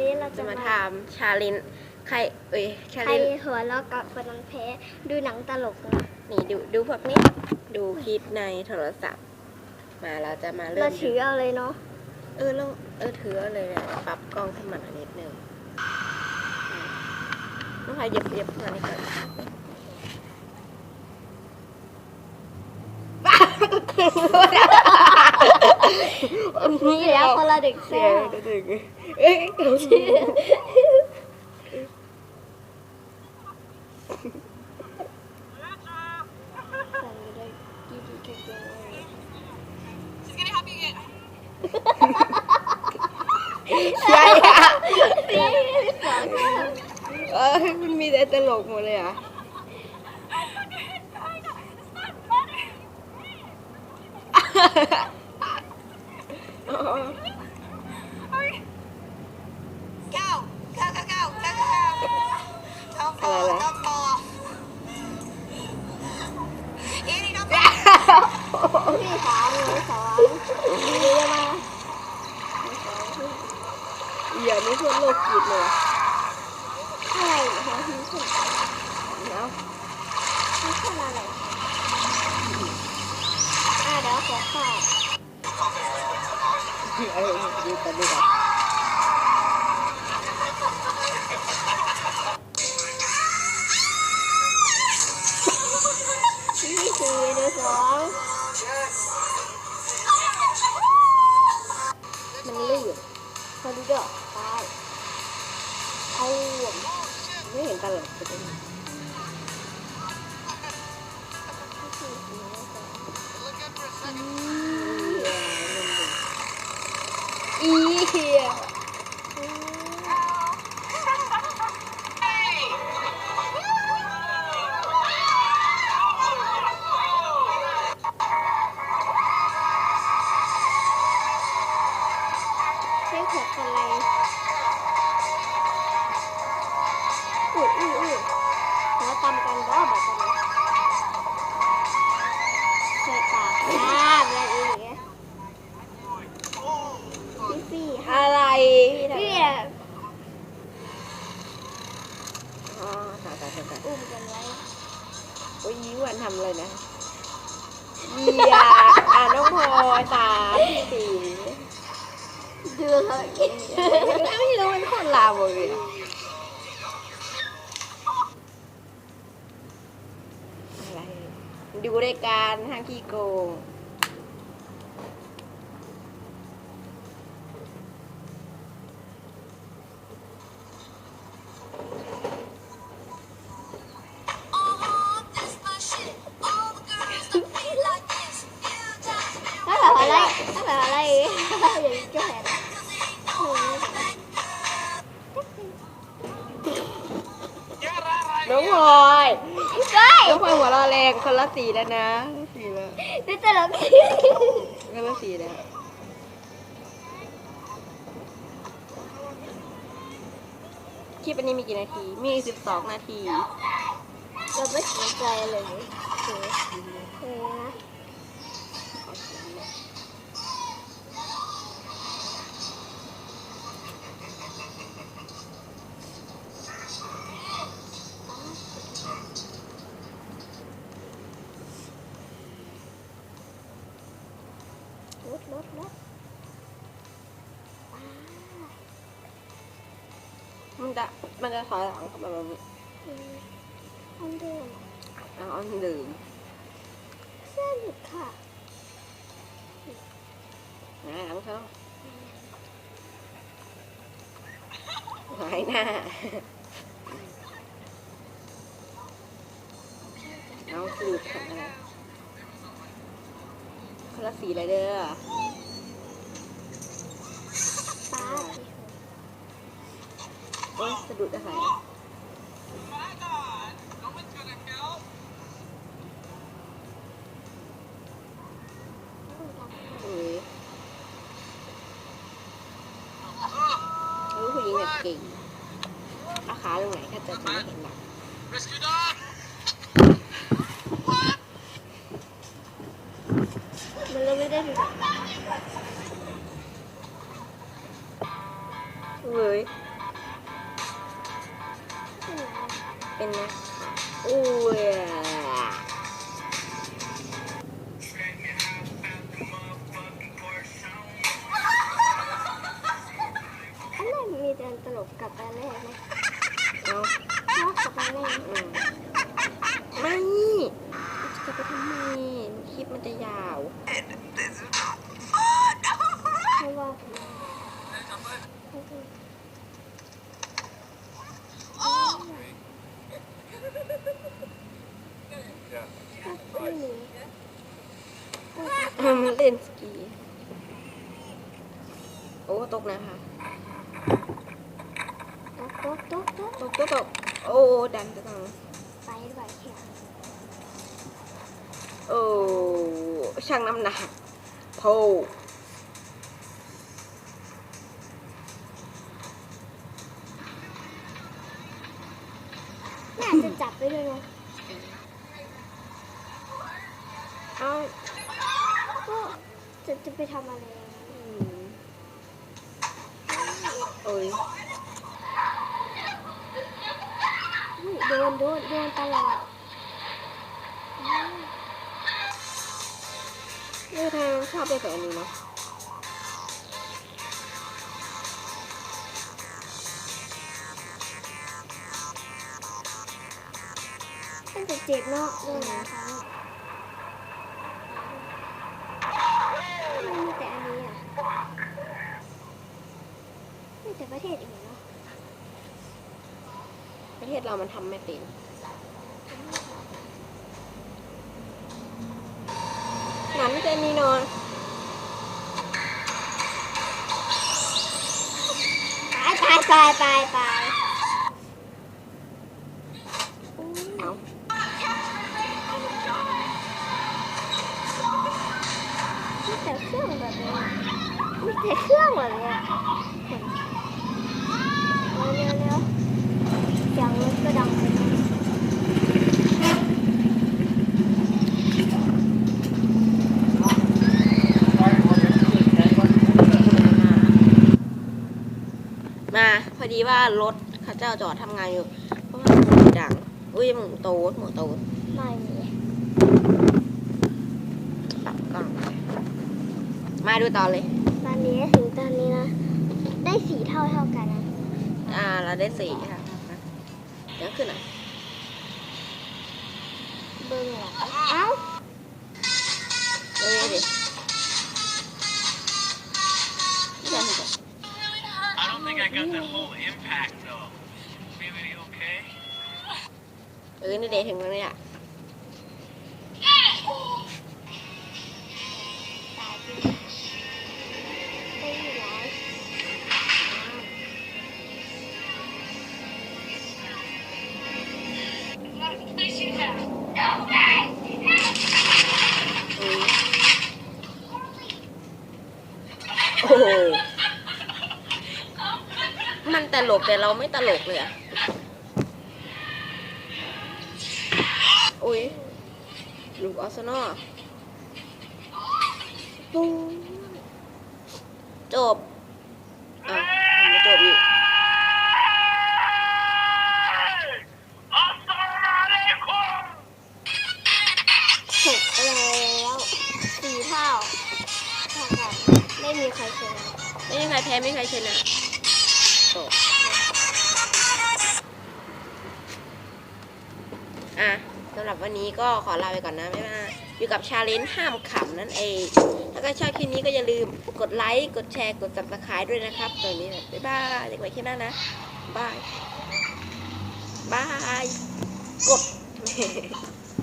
นี้เราจะจะมามาทำชาลินใครเอ้ยชาใครลินหัวเราะกับคนนั้นแพ้ดูหนังตลกนะนี่ดูดูพวกนี้ ดูคลิปในโทรศัพท์ มาเราจะมาเริ่เรามถือเอาเลยเนาะเออลองเออถือเอาเลยนะปรับกล้องขึ้นมาหน่อยนิดนึงอืมน้องพายเหย็บเหย็บมานี่ก่อน นี่แล้วคนละเดึกเสีแซ่ยงดึกๆเอ้ยใช่อะเออมันมีแต่ตลกหมดเลยอะ Go! Go, go, go! Go, go, go! Don't fall, Hello. don't fall. Annie, don't fall. พี่สามเลยสองเรีมาเดี๋ยวนี้ทั่วโลกกินเลยอะอะไหัวหินขึ้นเนาะมันขึ้นอะไรอะเดี๋ยวขอข้า เออดูกันดูกันที่สี่เดือสองมันลื่นพอดีเด้อตายเอาไม่เห็นตลกเลย อีเหี้ยใช้ขวดอะไรอุ้ยอุ้ยอุ้ยหัวตำกันบ่แบบนี้ ทำอะไรนะเยียอ่าน้องพลอยสามสี่ดูเลยกินไม่รู้เป็นคนลาวเลยอะอะไรดูรายการห้างขี้โกง องพลอยใช่น้องพลอยหัวเราะแรงคนละสีแล้วนะสีแล้วดูตลกคนละสีแล้วคลิปอันนี้มีกี่นาที มีสิบสองนาที เราไม่สนใจเลย มันจะมันจะถอยหลังแบบนี้อืมห้องเดิมเอาเอาดื่มเส้นหยุดค่ะหาหลังเขาหายหน้าเอาสูดทำอะไรคนละสีเลยเด้อ ป้า โอ้ยสะดุดอะไรเอ้ยเออผู้หญิงแบบเก่งเอาขาลงไหนถ้าจะจะไม่เห็นหรอก Rescue dog! มันเราไม่ได้ดูเว้ย เป็นนะอุ้ยอันนั้นมีแต่อันตลกกับอันแรกไหมเอาชอบกับอันแรกอืมไม่จะไปทำไมคลิปมันจะยาวเพราะว่าไม่มี มันเล่นสกี โอ้ตกนะคะตกตกตกตกตกตกตกโอ้ดันจะต้องไปไปแค่โอ้ช่างน้ำหนักโพน่าจะจับไปด้วยเนาะเอาก็ จะจะไปทำอะไรอะอืมโอ้ยอุ้ยโดนโดนโดนตลอดอืมนี่ทางชอบไปแบบนี้เนาะตั้งแต่เจ็บเนาะโดนหลายครั้งมันมีแต่อันนี้อะมี แต่ประเทศอื่นเนาะประเทศเรามันทำไม่เป็นหนันจะนี่นอนตายตายตายตายตาย ดีว่ารถเข้าเจ้าจอดทำงานอยู่ เพราะว่ามันดังอุ้ยหมูโตดหมูโตดไม่มีปรับกล้องมาดูต่อเลย ตอนนี้ถึงตอนนี้นะ ได้สีเท่าเท่ากันนะ อ่า เราได้สี่ค่ะ เดี๋ยวขึ้นหน่อย เบิ้งเหรอเอ้า got the whole impact though. Feeling okay? เออนี่เดทถึงแล้วเนี่ย มันตลกแต่เราไม่ตลกเลยอะอุ้ยลูกออสนอปุ้งจบอะไมจบอีกหกแล้วสี่เท่าเท่ากันไม่มีใครชนะไม่มีใครแพ้ไม่มีใครชนะ อะสำหรับวันนี้ก็ขอลาไปก่อนนะไม่มาอยู่กับชาเลนจ์ห้ามขำนั่นเองถ้าใครชอบคลิปนี้ก็อย่าลืมกดไลค์กดแชร์กดซับสไครต์ด้วยนะครับตอนนี้บ๊ายบายเด็กไว้คลิปหน้านะบายบายกด